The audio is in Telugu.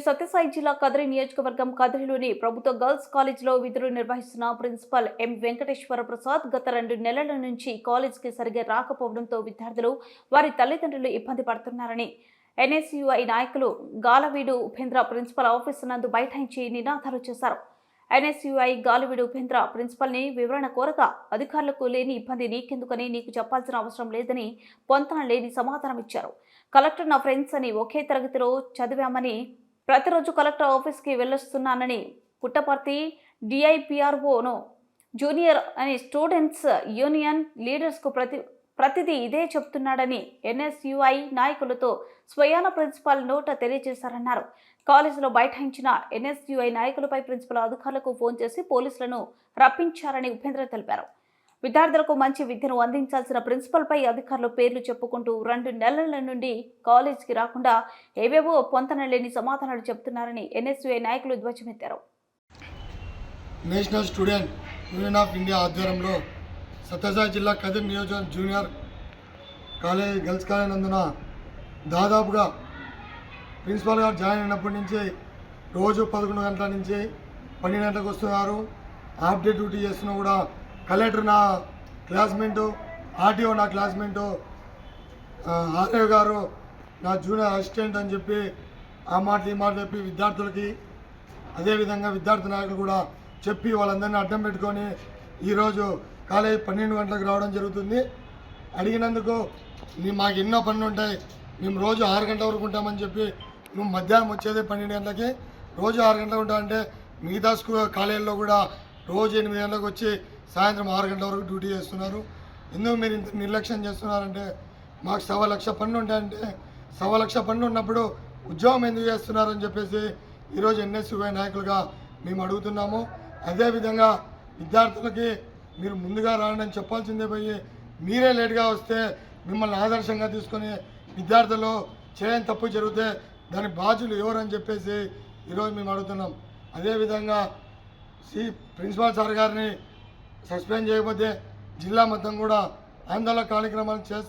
సత్యసాయి జిల్లా కదిరి నియోజకవర్గం కదిరిలోని ప్రభుత్వ గర్ల్స్ కాలేజీలో విధులు నిర్వహిస్తున్న ప్రిన్సిపల్ ఎం వెంకటేశ్వర ప్రసాద్ గత రెండు నెలల నుంచి కాలేజీకి సరిగ్గా రాకపోవడంతో విద్యార్థులు వారి తల్లిదండ్రులు ఇబ్బంది పడుతున్నారని ఎన్ఎస్యుఐ నాయకులు గాలవీడు ఉపేంద్ర ప్రిన్సిపల్ ఆఫీసు నందు బైఠాయించి నినాదాలు చేశారు. ఎన్ఎస్యుఐ గాలివిడు ఉపేంద్ర ప్రిన్సిపల్ని వివరణ కోరగా అధికారులకు లేని ఇబ్బంది నీకెందుకని నీకు చెప్పాల్సిన అవసరం లేదని పొంతన లేని సమాధానం ఇచ్చారు కలెక్టర్ నా ఫ్రెండ్స్ అని ఒకే తరగతిలో చదివామని ప్రతిరోజు కలెక్టర్ ఆఫీస్కి వెళ్ళొస్తున్నానని పుట్టపర్తి డిఐపిఆర్ఓను జూనియర్ అని స్టూడెంట్స్ యూనియన్ లీడర్స్కు ప్రతి ప్రతిదీ ఇదే చెప్తున్నాడని ఎన్ఎస్యుఐ నాయకులతో స్వయాన ప్రిన్సిపాల్ నోట తెలియజేశారన్నారు. కాలేజీలో బైఠాయించిన ఎన్ఎస్యుఐ నాయకులపై ప్రిన్సిపల్ అధికారులకు ఫోన్ చేసి పోలీసులను రప్పించారని ఉపేంద్ర తెలిపారు. విద్యార్థులకు మంచి విద్యను అందించాల్సిన ప్రిన్సిపల్పై అధికారులు పేర్లు చెప్పుకుంటూ రెండు నెలల నుండి కాలేజీకి రాకుండా ఏవేవో పొంతన లేని సమాధానాలు చెప్తున్నారని ఎన్ఎస్యుఐ నాయకులు ధ్వజమెత్తారు. National Student Union of India ఆధ్వర్యంలో సత్యసాయి జిల్లా కదిర్ నియోజకవర్గం జూనియర్ కాలేజ్ గర్ల్స్ కాలేజ్ నందున దాదాపుగా ప్రిన్సిపాల్ గారు జాయిన్ అయినప్పటి నుంచి రోజు పదకొండు గంటల నుంచి పన్నెండు గంటలకు వస్తున్నారు. హాఫ్ డే డ్యూటీ చేస్తున్నా కూడా కలెక్టర్ నా క్లాస్మేటు ఆర్టీఓ నా క్లాస్మేటు ఆర్ఏ గారు నా జూనియర్ అసిస్టెంట్ అని చెప్పి ఆ మాట ఈ మాట చెప్పి విద్యార్థులకి అదేవిధంగా విద్యార్థి నాయకులు కూడా చెప్పి వాళ్ళందరినీ అడ్డం పెట్టుకొని ఈరోజు కాలేజీ పన్నెండు గంటలకు రావడం జరుగుతుంది. అడిగినందుకు మాకు ఎన్నో పనులు ఉంటాయి. మేము రోజు ఆరు గంటల వరకు ఉంటామని చెప్పి మేము మధ్యాహ్నం వచ్చేదే పన్నెండు గంటలకి. రోజు ఆరు గంటలకు ఉంటామంటే మిగతా స్కూల్ కాలేజీలో కూడా రోజు ఎనిమిది గంటలకు వచ్చి సాయంత్రం ఆరు గంటల వరకు డ్యూటీ చేస్తున్నారు. ఎందుకు మీరు ఇంత నిర్లక్ష్యం చేస్తున్నారంటే మాకు సవా లక్ష పనులు ఉంటాయంటే సవా లక్ష పనులు ఉన్నప్పుడు ఉద్యోగం ఎందుకు చేస్తున్నారని చెప్పేసి ఈరోజు ఎన్ఎస్యుఐ నాయకులుగా మేము అడుగుతున్నాము. అదేవిధంగా విద్యార్థులకి మీరు ముందుగా రాండి చెప్పాల్సిందే పోయి మీరే లేట్గా వస్తే మిమ్మల్ని ఆదర్శంగా తీసుకొని విద్యార్థులు చేయని తప్పు జరిగితే దాని బాధ్యులు ఎవరని చెప్పేసి ఈరోజు మేము అడుగుతున్నాం. అదేవిధంగా సి ప్రిన్సిపాల్ సార్ గారిని సస్పెండ్ చేయకపోతే జిల్లా మొత్తం కూడా ఆందోళన కార్యక్రమాలు చేస్తారు